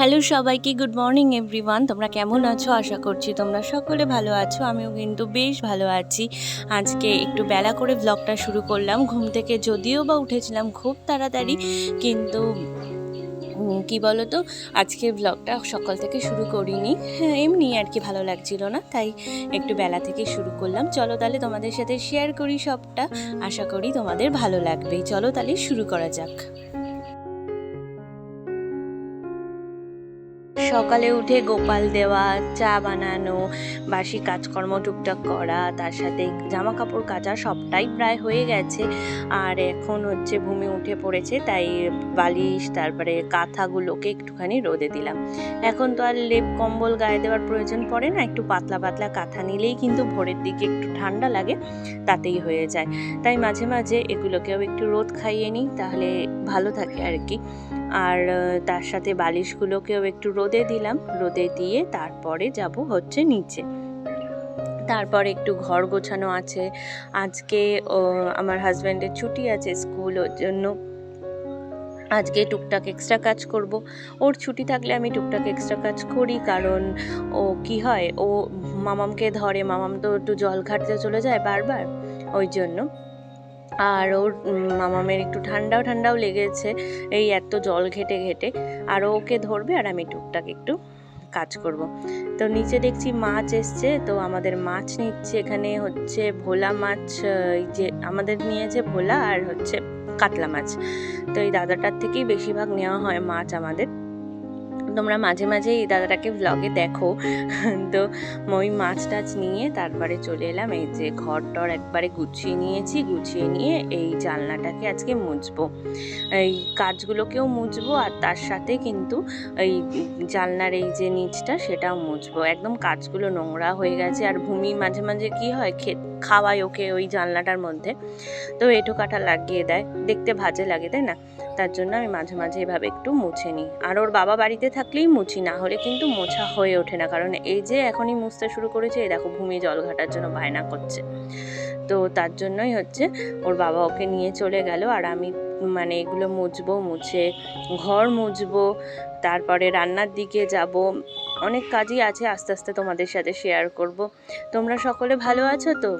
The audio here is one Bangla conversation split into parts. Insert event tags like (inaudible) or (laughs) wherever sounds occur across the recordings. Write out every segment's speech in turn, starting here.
হ্যালো সবাইকে গুড মর্নিং এভরিওয়ান। তোমরা কেমন আছো? আশা করছি তোমরা সকলে ভালো আছো। আমিও কিন্তু বেশ ভালো আছি। আজকে একটু বেলা করে ব্লগটা শুরু করলাম। ঘুম থেকে যদিও বা উঠেছিলাম খুব তাড়াতাড়ি কিন্তু কি বলো তো আজকে ব্লগটা সকাল থেকে শুরু করিনি। হ্যাঁ, এমনি আর কি ভালো লাগছিল না তাই একটু বেলা থেকে শুরু করলাম। চলো তাহলে তোমাদের সাথে শেয়ার করি সবটা। আশা করি তোমাদের ভালো লাগবে চলো তাহলে শুরু করা যাক। সকালে উঠে গোপাল দেওয়া, চা বানানো, বাসি কাজকর্ম টুকটাক করা, তার সাথে জামা কাপড় কাচা সবটাই প্রায় হয়ে গেছে। আর এখন হচ্ছে ভূমি উঠে পড়েছে, তাই বালিশ, তারপরে কাঁথাগুলোকে একটুখানি রোদে দিলাম। এখন তো আর লেপ কম্বল গায়ে দেওয়ার প্রয়োজন পড়ে না, একটু পাতলা পাতলা কাঁথা নিলেই কিন্তু ভোরের দিকে একটু ঠান্ডা লাগে, তাতেই হয়ে যায়। তাই মাঝে মাঝে এগুলোকেও একটু রোদ খাইয়ে নিই, তাহলে ভালো থাকে আর কি। আর তার সাথে বালিশগুলোকেও একটু রোদে দিলাম। রোদে দিয়ে তারপরে যাব হচ্ছে নিচে। তারপর একটু ঘর গোছানো আছে। আজকে আমার হাজব্যান্ডের ছুটি আছে স্কুল, ওর জন্য আজকে টুকটাক এক্সট্রা কাজ করব। ওর ছুটি থাকলে আমি টুকটাক এক্সট্রা কাজ করি, কারণ ও, কি হয়, ও মামামকে ধরে, মামাম তো একটু জল ঘাটতে চলে যায় বারবার, ওই জন্য। আর ওর মামামের একটু ঠান্ডাও ঠান্ডাও লেগেছে, এই এত জল ঘেটে ঘেটে। আর ওকে ধরবে আর আমি টুকটাক একটু কাজ করব। তো নিচে দেখছি মাছ এসছে, তো আমাদের মাছ নিচ্ছে এখানে হচ্ছে ভোলা মাছ যে আমাদের নিয়েছে ভোলা আর হচ্ছে কাতলা মাছ। তো এই দাদাটার থেকেই বেশিরভাগ নেওয়া হয় মাছ আমাদের। তোমরা মাঝে মাঝে এই দাদাটাকে ব্লগে দেখো। তো ওই মাছ টাছ নিয়ে তারপরে চলে এলাম। এই যে ঘর টর একবারে গুছিয়ে নিয়েছি। গুছিয়ে নিয়ে এই জানলাটাকে আজকে মুছবো। এই কাজগুলোকেও মুছবো আর তার সাথে কিন্তু এই জানলার এই যে নিচটা সেটাও মুছবো। একদম কাজগুলো নোংরা হয়ে গেছে। আর ভূমি মাঝে মাঝে কি হয়, খে খাওয়ায় ওকে ওই জানলাটার মধ্যে। তো এঁটো কাটা লাগিয়ে দেয়। দেখতে ভাজে লাগে, তাই না? তার জন্য আমি মাঝে মাঝে এভাবে একটু মুছে নিই। আর ওর বাবা বাড়িতে থাকলেই মুছি, না হলে কিন্তু মোছা হয়ে ওঠে না। কারণ এই যে এখনই মুছতে শুরু করেছে, এই দেখো ভূমি জল ঘাটার জন্য বায়না করছে। তো তার জন্যই হচ্ছে ওর বাবা ওকে নিয়ে চলে গেল। আর আমি মানে এগুলো মুছবো, মুছে ঘর মুছবো, তারপরে রান্নার দিকে যাব। অনেক কাজই আছে, আস্তে আস্তে তোমাদের সাথে শেয়ার করব। তোমরা সকলে ভালো আছো তো?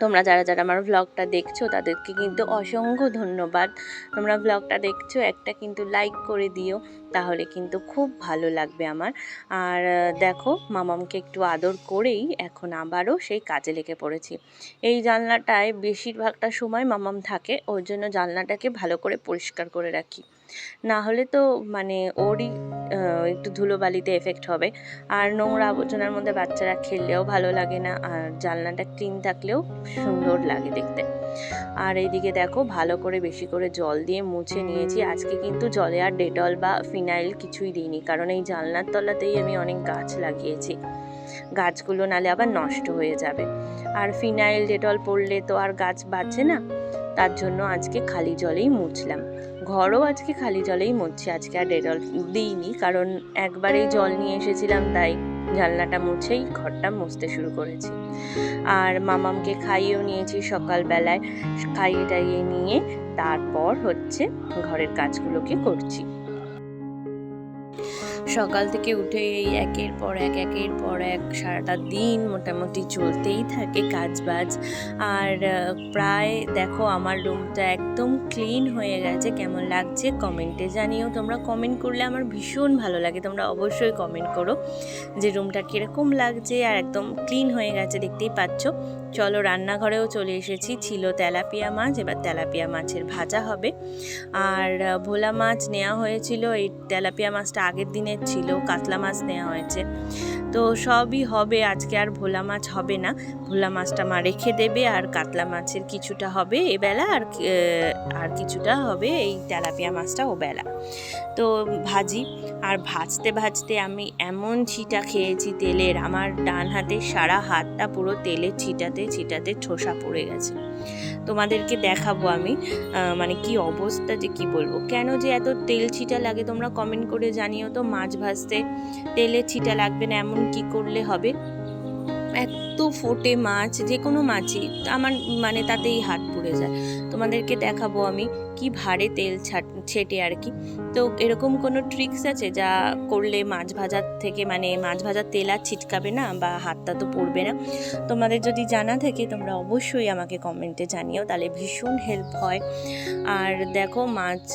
তোমরা যারা যারা আমার ব্লগটা দেখছ, তাদেরকে কিন্তু অসংখ্য ধন্যবাদ। তোমরা ব্লগটা দেখছ, একটা কিন্তু লাইক করে দিও, তাহলে কিন্তু খুব ভালো লাগবে আমার। আর দেখো, মামামকে একটু আদর করেই এখন আবারও সেই কাজে লেগে পড়েছি। এই জানলাটায় বেশিরভাগটা সময় মামাম থাকে, ওর জন্য জানলাটাকে ভালো করে পরিষ্কার করে রাখি। না হলে তো মানে ওরই একটু ধুলোবালিতে এফেক্ট হবে। আর নোংরা আবর্জনার মধ্যে বাচ্চারা খেললেও ভালো লাগে না, আর জানলাটা ক্লিন থাকলেও সুন্দর লাগে দেখতে। আর এইদিকে দেখো, ভালো করে বেশি করে জল দিয়ে মুছে নিয়েছি। আজকে কিন্তু জলে আর ডেটল বা ফিনাইল কিছুই দিইনি, কারণ এই জানলার তলাতেই আমি অনেক গাছ লাগিয়েছি। গাছগুলো নালে আবার নষ্ট হয়ে যাবে। আর ফিনাইল, ডেটল পড়লে তো আর গাছ বাঁচে না। তার জন্য আজকে খালি জলেই মুছলাম। ঘরও আজকে খালি জলেই মুছছি, আজকে আর ডেটল দিইনি, কারণ একবারেই জল নিয়ে এসেছিলাম, তাই জানলাটা মুছেই ঘরটা মুছতে শুরু করেছি। আর মামামকে খাইয়েও নিয়েছি সকালবেলায় খাইয়ে টাইয়ে নিয়ে তারপর হচ্ছে ঘরের কাজগুলোকে করছি। সকাল থেকে উঠে এই একের পর এক, একের পর এক সারাটা দিন মোটামুটি চলতেই থাকে কাজ বাজ আর প্রায় দেখো আমার রুমটা একদম ক্লিন হয়ে গেছে। কেমন লাগছে কমেন্টে জানিও। তোমরা কমেন্ট করলে আমার ভীষণ ভালো লাগে। তোমরা অবশ্যই কমেন্ট করো যে রুমটা কীরকম লাগছে। আর একদম ক্লিন হয়ে গেছে, দেখতেই পাচ্ছ। চলো রান্নাঘরেও চলে এসেছি। ছিল তেলাপিয়া মাছ, এবার তেলাপিয়া মাছের ভাজা হবে। আর ভোলা মাছ নেওয়া হয়েছিল, এই তেলাপিয়া মাছটা আগের দিনের ছিল, কাতলা মাছ নেওয়া হয়েছে। তো সবই হবে, আজকে আর ভোলা মাছ হবে না। ভোলা মাছটা মা রেখে দেবে আর কাতলা মাছের কিছুটা হবে এবেলা আর আর কিছুটা হবে এই তেলাপিয়া মাছটা ও বেলা। তো ভাজি, আর ভাজতে ভাজতে আমি এমন ছিটা খেয়েছি তেলের, আমার ডান হাতে সারা হাতটা পুরো তেলের ছিটাতে ছিটাতে ঠোসা পড়ে গেছে। তোমাদেরকে দেখাবো আমি মানে কি অবস্থা যে কি বলব। কেন যে এত তেল ছিটা লাগে তোমরা কমেন্ট করে জানিও তো, মাছ ভাজতে তেলে ছিটা লাগবে না, এমন কি করলে হবে? এত ফোটে মাছ যে কোনো মাছই, আমার মানে তাতেই হাত পুড়ে যায়। তোমাদেরকে দেখাবো আমি কি ভারে তেল ছাট আর কি। তো এরকম কোনো ট্রিক্স আছে যা করলে মাছ ভাজার থেকে মানে মাছ ভাজার তেল আর ছিটকাবে না বা হাতটা তো পড়বে না? তোমাদের যদি জানা থাকে তোমরা অবশ্যই আমাকে কমেন্টে জানিও, তাহলে ভীষণ হেল্প হয়। আর দেখো মাছ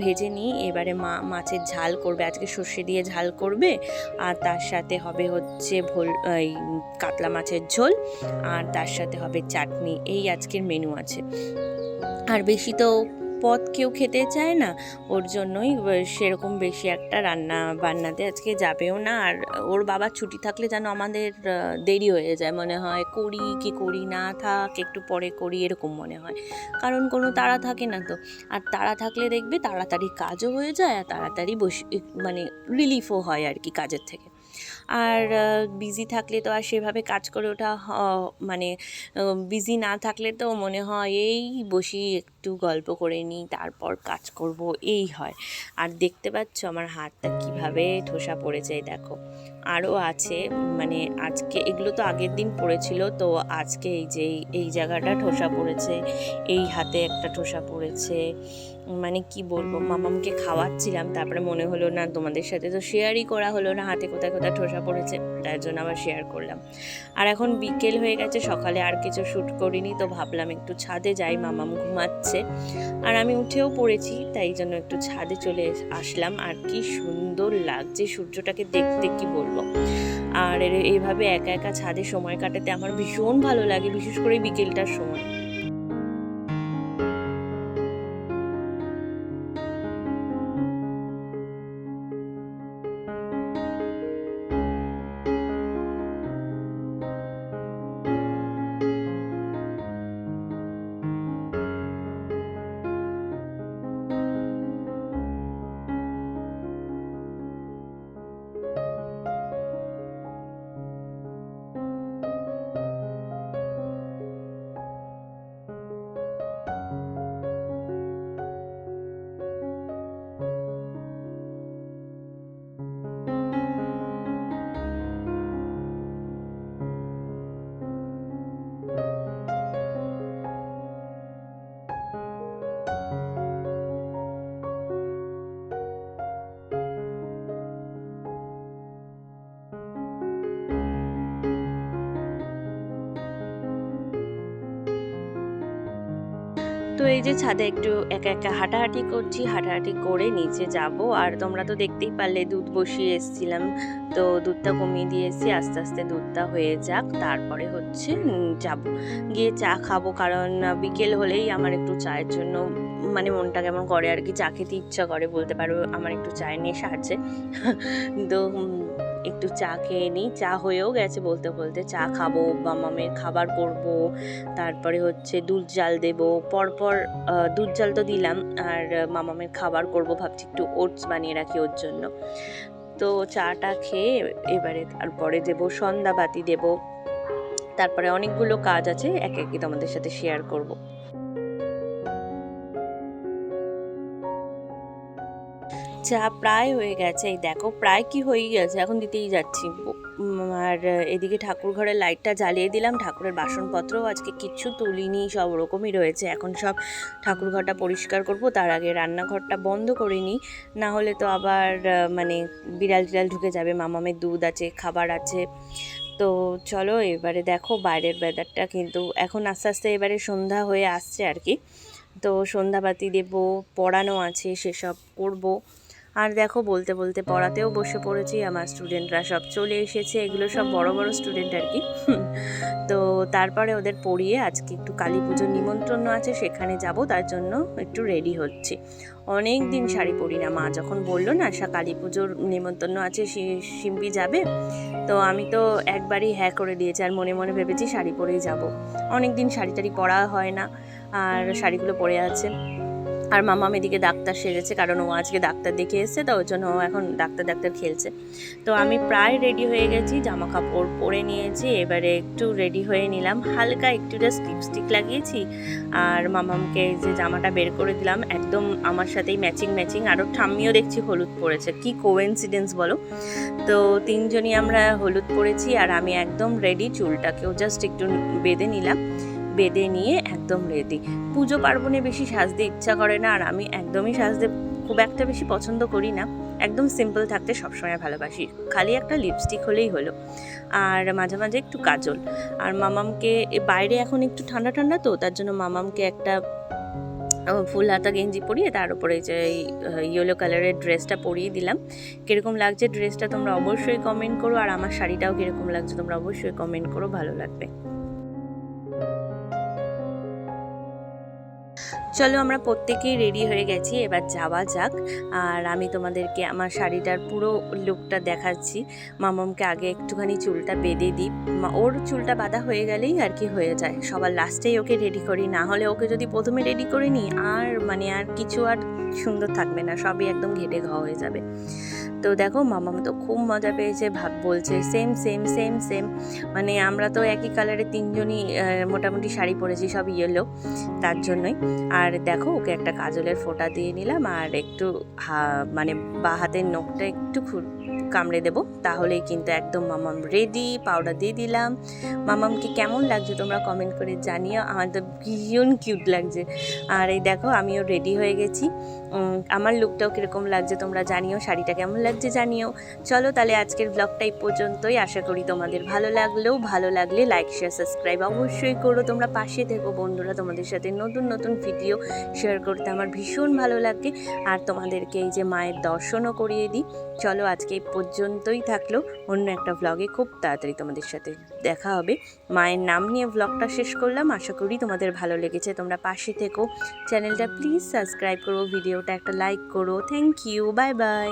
ভেজে নিই এবারে মা, মাছের ঝাল করবে, আজকে সর্ষে দিয়ে ঝাল করবে, আর তার সাথে হবে হচ্ছে ভোল, এই কাতলা মাছের ঝোল, আর তার সাথে হবে চাটনি, এই আজকের মেনু আছে। আর বেশি তো পদ কেউ খেতে চায় না, ওর জন্যই সেরকম বেশি একটা রান্না বান্নাতে আজকে যাবেও না। আর ওর বাবার ছুটি থাকলে যেন আমাদের দেরি হয়ে যায়। মনে হয় করি কি করি না থাক, একটু পরে করি, এরকম মনে হয়। কারণ কোনো তাড়া থাকে না তো। আর তাড়া থাকলে দেখবে তাড়াতাড়ি কাজও হয়ে যায় আর তাড়াতাড়ি বসে মানে রিলিফও হয় আর কি কাজের থেকে। আর বিজি থাকলে তো আর সেভাবে কাজ করে ওঠা মানে বিজি না থাকলে তো মনে হয় এই বসি একটু গল্প করে নিই তারপর কাজ করব, এই হয়। আর দেখতে পাচ্ছ আমার হাতটা কীভাবে ঠোসা পড়েছে দেখো। আরও আছে মানে আজকে, এগুলো তো আগের দিন পড়েছিল, তো আজকে এই যে এই জায়গাটা ঠোসা পড়েছে, এই হাতে একটা ঠোসা পড়েছে মানে কি বলব, মামামকে খাওয়াচ্ছিলাম, তারপরে মনে হলো না তোমাদের সাথে তো শেয়ারই করা হলো না, হাতে কোথায় কোথায় ঠোসা পড়েছে, তার জন্য আবার শেয়ার করলাম। আর এখন বিকেল হয়ে গেছে, সকালে আর কিছু শ্যুট করিনি, তো ভাবলাম একটু ছাদে যাই, মামাম ঘুমাচ্ছে। আর আমি উঠেও পড়েছি, তাই জন্য একটু ছাদে চলে আসলাম। আর কি সুন্দর লাগছে সূর্যটাকে দেখতে, কি বলব। আর এইভাবে একা একা ছাদে সময় কাটাতে আমার ভীষণ ভালো লাগে, বিশেষ করে বিকেলটার সময়। তো এই যে ছাদে একটু একা একা হাঁটাহাঁটি করছি, হাঁটাহাঁটি করে নিচে যাব। আর তোমরা তো দেখতেই পারলে দুধ বসিয়ে এসেছিলাম। তো দুধটা কমিয়ে দিয়ে এসেছি আস্তে আস্তে দুধটা হয়ে যাক। তারপরে হচ্ছে যাব। গিয়ে চা খাব, কারণ বিকেল হলেই আমার একটু চায়ের জন্য মানে মনটা কেমন করে আর কি, চা খেতে ইচ্ছা করে, বলতে পারো, আমার একটু চায়ের নেশা আছে। (laughs) তো একটু চা খেয়ে নিই। চা হয়েও গেছে বলতে বলতে। চা খাব মামামের খাবার করব, তারপরে হচ্ছে দুধ জাল দেবো। পরপর দুধ জাল তো দিলাম, আর মামামের খাবার করব ভাবছি একটু ওটস বানিয়ে রাখি ওর জন্য। তো চাটা খেয়ে এবারে তারপরে দেবো সন্ধ্যাবাতি দেব। তারপরে অনেকগুলো কাজ আছে, এক একই তোমাদের সাথে শেয়ার করব। চা প্রায় হয়ে গেছে। এই দেখো, প্রায় কি হয়ে গেছে? এখন দিতেই যাচ্ছি। আর এদিকে ঠাকুর ঘরের লাইটটা জ্বালিয়ে দিলাম। ঠাকুরের বাসনপত্রও আজকে কিচ্ছু তুলিনি, সব ওরকমই রয়েছে। এখন সব ঠাকুর ঘরটা পরিষ্কার করব। তার আগে রান্নাঘরটা বন্ধ করে নিই। না হলে তো আবার মানে বিড়াল টিড়াল ঢুকে যাবে। মামামের দুধ আছে, খাবার আছে। তো চলো, এবারে দেখো বাইরের ওয়েদারটা কিন্তু এখন আস্তে আস্তে এবারে সন্ধ্যা হয়ে আসছে আর কি। তো সন্ধ্যাবাতি দেব, পড়ানো আছে, সেসব করব। আর দেখো বলতে বলতে পড়াতেও বসে পড়েছি, আমার স্টুডেন্টরা সব চলে এসেছে, এগুলো সব বড় বড় স্টুডেন্ট আর কি। (laughs) তো তারপরে ওদের পড়িয়ে আজকে একটু কালী পুজোর নিমন্ত্রণ আছে, সেখানে যাব, তার জন্য একটু রেডি হচ্ছি। অনেক দিন শাড়ি পরি না, মা যখন বলল না সা কালী পুজোর নিমন্ত্রণ আছে সিম্পি যাবে, তো আমি তো একবারই হ্যাঁ করে দিয়েছি, আর মনে মনে ভেবেছি শাড়ি পরেই যাব। অনেক দিন শাড়ি টাড়ি পরা হয় না, আর শাড়িগুলো পরে আছে। আর মামাম এদিকে ডাক্তার সেরেছে, কারণ ও আজকে ডাক্তার দেখে এসছে তো ওর জন্য ও এখন ডাক্তার ডাক্তার খেলছে। তো আমি প্রায় রেডি হয়ে গেছি জামা কাপড় পরে নিয়েছি, এবারে একটু রেডি হয়ে নিলাম। হালকা একটু জাস্ট লিপস্টিক লাগিয়েছি, আর মামামকে যে জামাটা বের করে দিলাম, একদম আমার সাথেই ম্যাচিং ম্যাচিং আরও ঠাম্মিও দেখছি হলুদ পরেছে। কি কোয়েন্সিডেন্স বলো? তো তিনজনই আমরা হলুদ পরেছি, আর আমি একদম রেডি চুলটাকেও জাস্ট একটু বেঁধে নিলাম। বেঁধে নিয়ে একদম রেডি পুজো পার্বণে বেশি সাজতে ইচ্ছা করে না, আর আমি একদমই সাজতে খুব একটা বেশি পছন্দ করি না। একদম সিম্পল থাকতে সবসময় ভালোবাসি। খালি একটা লিপস্টিক হলেই হলো। আর মাঝে মাঝে একটু কাজল। আর মামামকে বাইরে এখন একটু ঠান্ডা ঠান্ডা তো, তার জন্য মামামকে একটা ফুল হাতা গেঞ্জি পরিয়ে তার উপরে যে ইয়েলো কালারের ড্রেসটা পরিয়ে দিলাম। কীরকম লাগছে ড্রেসটা তোমরা অবশ্যই কমেন্ট করো, আর আমার শাড়িটাও কীরকম লাগছে তোমরা অবশ্যই কমেন্ট করো, ভালো লাগবে। চলো আমরা প্রত্যেকেই রেডি হয়ে গেছি, এবার যাওয়া যাক। আর আমি তোমাদেরকে আমার শাড়িটার পুরো লুকটা দেখাচ্ছি। মামামকে আগে একটুখানি চুলটা বেঁধে দিই। ওর চুলটা বাঁধা হয়ে গেলেই আর কি হয়ে যায়। সবার লাস্টেই ওকে রেডি করি। না হলে ওকে যদি প্রথমে রেডি করে নিই, আর মানে আর কিছু আর সুন্দর থাকবে না। সবই একদম ঘেটে ঘ হয়ে যাবে। তো দেখো, মামাম তো খুব মজা পেয়েছে, ভাব বলছে সেম সেম সেম সেম মানে আমরা তো একই কালারের তিনজনই মোটামুটি শাড়ি পরেছি, সব ইয়েলো তার জন্যই। আর দেখো ওকে একটা কাজলের ফোঁটা দিয়ে নিলাম আর একটু মানে বা হাতের নখটা একটু কামড়ে দেবো। তাহলেই কিন্তু একদম মামাম রেডি পাউডার দিয়ে দিলাম। মামামকে কেমন লাগছে তোমরা কমেন্ট করে জানিও। আমার তো ভীষণ কিউট লাগছে। আর এই দেখো, আমিও রেডি হয়ে গেছি। আমার লুকটাও কীরকম লাগছে তোমরা জানিও, শাড়িটা কেমন লাগছে জানিও। চলো তাহলে আজকের ব্লগটা এই পর্যন্তই। আশা করি তোমাদের ভালো লাগলেও ভালো লাগলে লাইক শেয়ার সাবস্ক্রাইব অবশ্যই করো। তোমরা পাশে থেকো বন্ধুরা, তোমাদের সাথে নতুন নতুন ভিডিও শেয়ার করতে আমার ভীষণ ভালো লাগে। আর তোমাদেরকে এই যে মায়ের দর্শনও করিয়ে দিই। চলো আজকে এই পর্যন্তই থাকল। অন্য একটা ভ্লগে খুব তাড়াতাড়ি তোমাদের সাথে দেখা হবে। মায়ের নাম নিয়ে ভ্লগটা শেষ করলাম। আশা করি তোমাদের ভালো লেগেছে। তোমরা পাশে থেকো। চ্যানেলটা প্লিজ সাবস্ক্রাইব করো ভিডিওটা একটা লাইক করো। Thank you bye bye